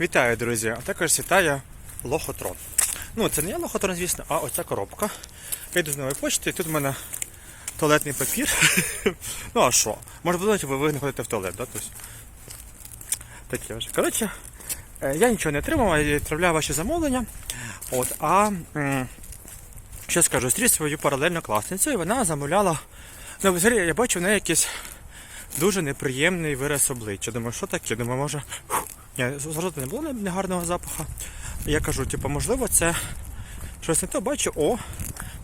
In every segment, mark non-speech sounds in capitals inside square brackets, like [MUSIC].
Вітаю, друзі! А також вітає лохотрон. Ну, це не я лохотрон, звісно, а оця коробка. Я йду з нової почти, і тут у мене туалетний папір. [LAUGHS] ну а що? Може подумати, ви ви в туалет, да? Тобто, таке вже. Коротше, е, я нічого не отримав, я відправляю ваші замовлення. От, а що скажу, зустрів свою паралельну класницю, і вона замовляла. Ну, взагалі, я бачу в неї якийсь дуже неприємний вираз обличчя. Думаю, що таке? Думаю, може. Зразу не було негарного запаху. Я кажу, типу, можливо, це щось не то бачу, о,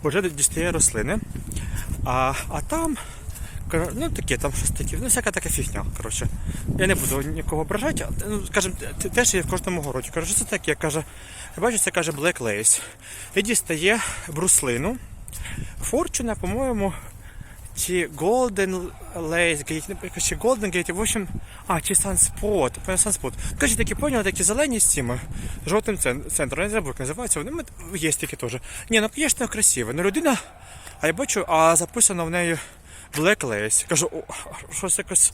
вже дістає рослини. А, а там, ну таке, там щось таке, ну всяка така фігня. Коротше. Я не буду нікого ображати, ну, скажімо, теж є в кожному городі. Кажу, що це таке? Каже, я бачу, це каже Black Lace. І дістає бруслину. Форчуна, по-моєму, чи Golden Lace ну, чи Golden Gate, в общем, а, чи Sunspot, Sunspot. Кажуть, такі поняли, такі зелені з жовтим центром, не забув, як називається, вони є такі теж. Ні, ну, звісно, красиво, ну, людина, а я бачу, а записано в неї Black Lace. Кажу, о, щось якось,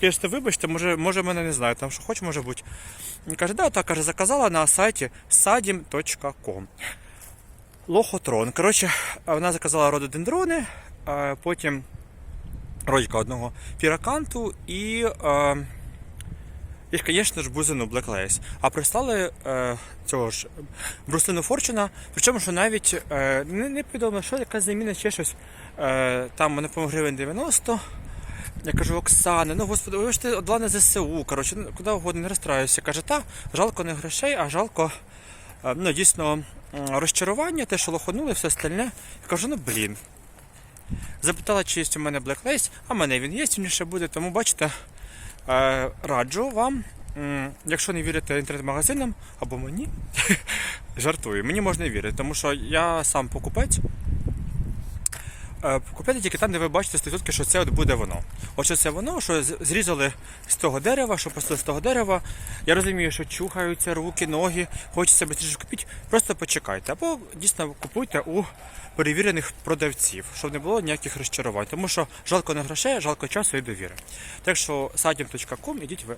звісно, вибачте, може, може мене не знаю, там що хоч може бути. Каже, да, так, каже, заказала на сайті sadim.com. Лохотрон. Коротше, вона заказала рододендрони, потім родика одного піраканту і, і звісно ж, бузину Black Lace. А прислали е, цього ж бруслину Форчуна, причому, що навіть е, не, не підомо, що якась заміна ще щось. Е, там мене по гривень 90. Я кажу, Оксана, ну господи, ви ж ти одла на ЗСУ, коротше, ну, куди угодно не розстраюся. Каже, та, жалко не грошей, а жалко ну, дійсно розчарування, те, що лоханули, все остальне. Я кажу, ну блін. Запитала, чи є у мене блеклейс, а в мене він є, він ще буде, тому бачите, е, раджу вам, якщо не вірите інтернет-магазинам або мені, [LAUGHS] жартую, мені можна вірити, тому що я сам покупець. Е, Купляйте тільки там, де ви бачите 100%, що це от буде воно. Що це воно, що зрізали з того дерева, що просто з того дерева. Я розумію, що чухаються руки, ноги, хочеться швидше купити. Просто почекайте. Або дійсно купуйте у перевірених продавців, щоб не було ніяких розчарувань. Тому що жалко не грошей, жалко часу і довіри. Так що sadim.com ідіть ви